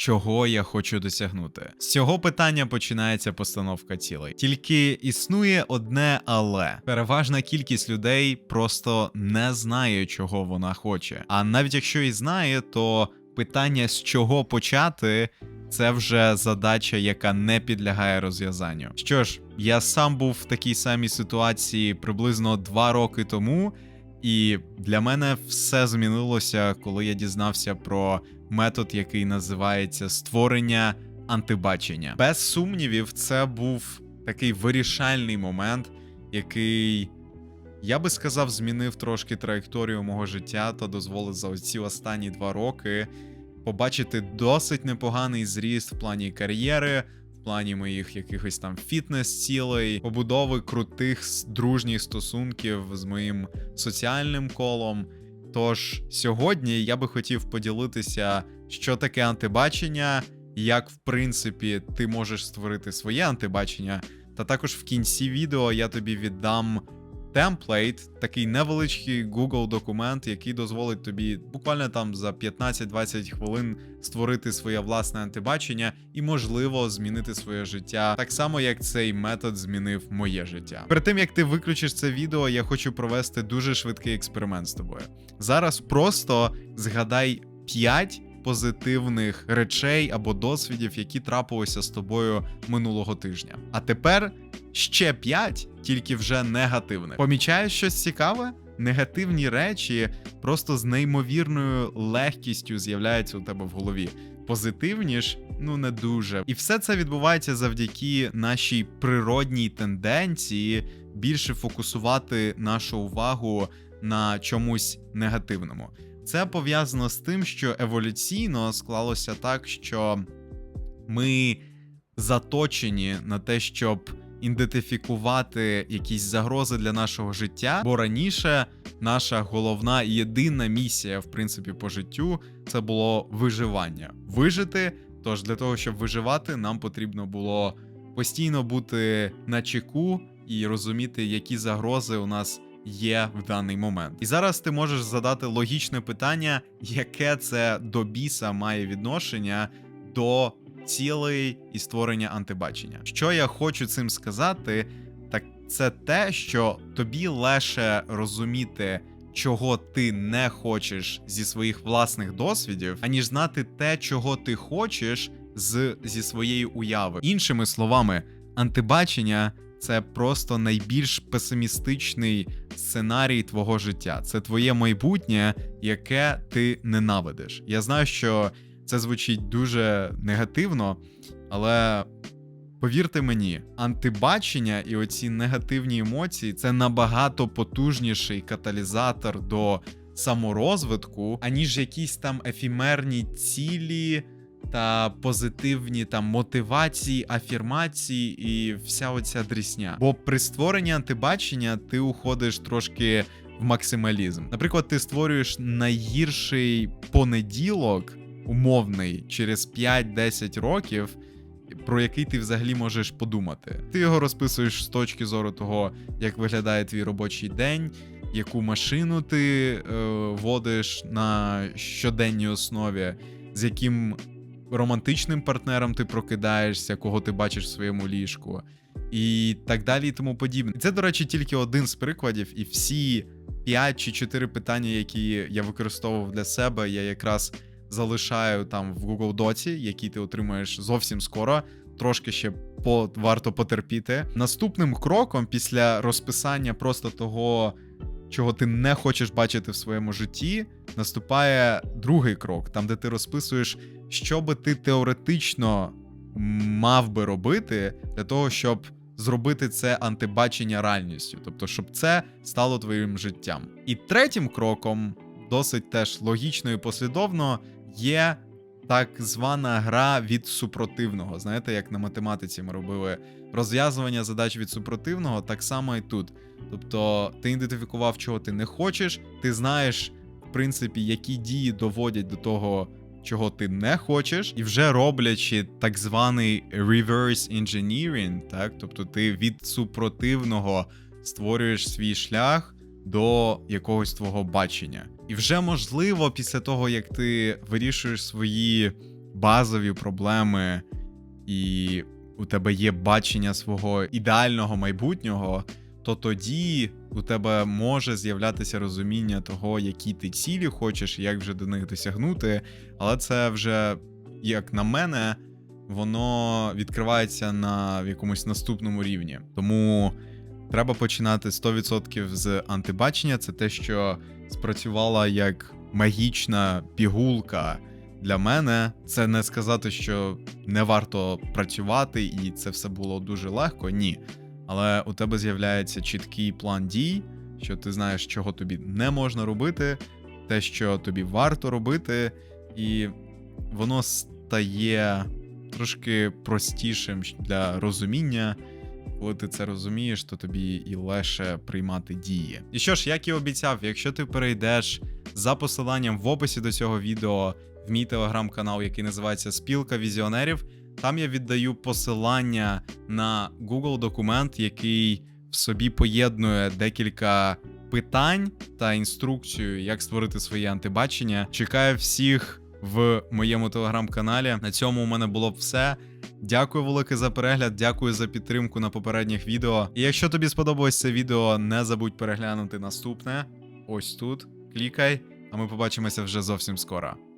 чого я хочу досягнути. З цього питання починається постановка цілей. Тільки існує одне але переважна кількість людей просто не знає, чого вона хоче. А навіть якщо і знає, то питання з чого почати. Це вже задача, яка не підлягає розв'язанню. Що ж, я сам був в такій самій ситуації приблизно два роки тому, і для мене все змінилося, коли я дізнався про метод, який називається створення антибачення. Без сумнівів, це був такий вирішальний момент, який. Я би сказав, змінив трошки траєкторію мого життя та дозволив за ці останні два роки побачити досить непоганий зріст в плані кар'єри, плані моїх якихось там фітнес-цілей, побудови крутих дружніх стосунків з моїм соціальним колом. Тож сьогодні я би хотів поділитися, що таке антибачення, як в принципі ти можеш створити своє антибачення. Та також в кінці відео я тобі віддам темплейт, такий невеличкий Google документ, який дозволить тобі буквально там за 15-20 хвилин створити своє власне антибачення і, можливо, змінити своє життя так само, як цей метод змінив моє життя. Перед тим як ти виключиш це відео, я хочу провести дуже швидкий експеримент з тобою. Зараз просто згадай 5 позитивних речей або досвідів, які трапилися з тобою минулого тижня. А тепер ще 5, тільки вже негативних. Помічаєш щось цікаве? Негативні речі просто з неймовірною легкістю з'являються у тебе в голові. Позитивні ж, ну не дуже. І все це відбувається завдяки нашій природній тенденції більше фокусувати нашу увагу на чомусь негативному. Це пов'язано з тим, що еволюційно склалося так, що ми заточені на те, щоб ідентифікувати якісь загрози для нашого життя. Бо раніше наша головна і єдина місія, в принципі, по життю це було виживання. Вижити. Тож для того, щоб виживати, нам потрібно було постійно бути на чеку і розуміти, які загрози у нас є в даний момент. І зараз ти можеш задати логічне питання, яке це до біса має відношення до цілей і створення антибачення. Що я хочу цим сказати, так це те, що тобі легше розуміти. Чого ти не хочеш зі своїх власних досвідів, аніж знати те, чого ти хочеш з, зі своєї уяви. Іншими словами, антибачення це просто найбільш песимістичний сценарій твого життя. Це твоє майбутнє, яке ти ненавидиш. Я знаю, що це звучить дуже негативно, але повірте мені, антибачення і оці негативні емоції це набагато потужніший каталізатор до саморозвитку, аніж якісь там ефімерні цілі та позитивні там мотивації, афірмації і вся оця дрісня. Бо при створенні антибачення ти уходиш трошки в максималізм. Наприклад, ти створюєш найгірший понеділок, умовний, через 5-10 років. Про який ти взагалі можеш подумати. Ти його розписуєш з точки зору того, як виглядає твій робочий день, яку машину ти е, водиш на щоденній основі, з яким романтичним партнером ти прокидаєшся, кого ти бачиш в своєму ліжку, і так далі, і тому подібне. Це, до речі, тільки один з прикладів, і всі 5 чи 4 питання, які я використовував для себе, я якраз залишаю там в Google Доці, які ти отримаєш зовсім скоро. Трошки ще по варто потерпіти. Наступним кроком після розписання просто того, чого ти не хочеш бачити в своєму житті, наступає другий крок, там де ти розписуєш, що би ти теоретично мав би робити для того, щоб зробити це антибачення реальністю, тобто, щоб це стало твоїм життям. І третім кроком, досить теж логічно і послідовно, є так звана гра від супротивного. Знаєте, як на математиці ми робили розв'язування задач від супротивного, так само і тут. Тобто, ти ідентифікував, чого ти не хочеш, ти знаєш, принципі, які дії доводять до того, чого ти не хочеш, і вже роблячи так званий reverse engineering, так, тобто ти від супротивного створюєш свій шлях до якогось твого бачення. І вже можливо, після того, як ти вирішуєш свої базові проблеми, і у тебе є бачення свого ідеального майбутнього, то тоді у тебе може з'являтися розуміння того, які ти цілі хочеш, як вже до них досягнути. Але це вже, як на мене, воно відкривається на якомусь наступному рівні. Тому треба починати 100% з антибачення. Це те, що спрацювала як магічна пігулка. Для мене це не сказати, що не варто працювати, і це все було дуже легко. Ні. Але у тебе з'являється чіткий план дій, що ти знаєш, чого тобі не можна робити, те, що тобі варто робити, і воно стає трошки простішим для розуміння. Коли ти це розумієш, то тобі і легше приймати дії. І що ж, як і обіцяв, якщо ти перейдеш за посиланням в описі до цього відео в мій телеграм-канал, який називається Спілка візіонерів, там я віддаю посилання на Google документ, який в собі поєднує декілька питань та інструкцію, як створити своє антибачення. Чекаю всіх в моєму телеграм-каналі. На цьому у мене було б все. Дякую велике за перегляд, дякую за підтримку на попередніх відео. І якщо тобі сподобалось це відео, не забудь переглянути наступне. Ось тут. Клікай, а ми побачимося вже зовсім скоро.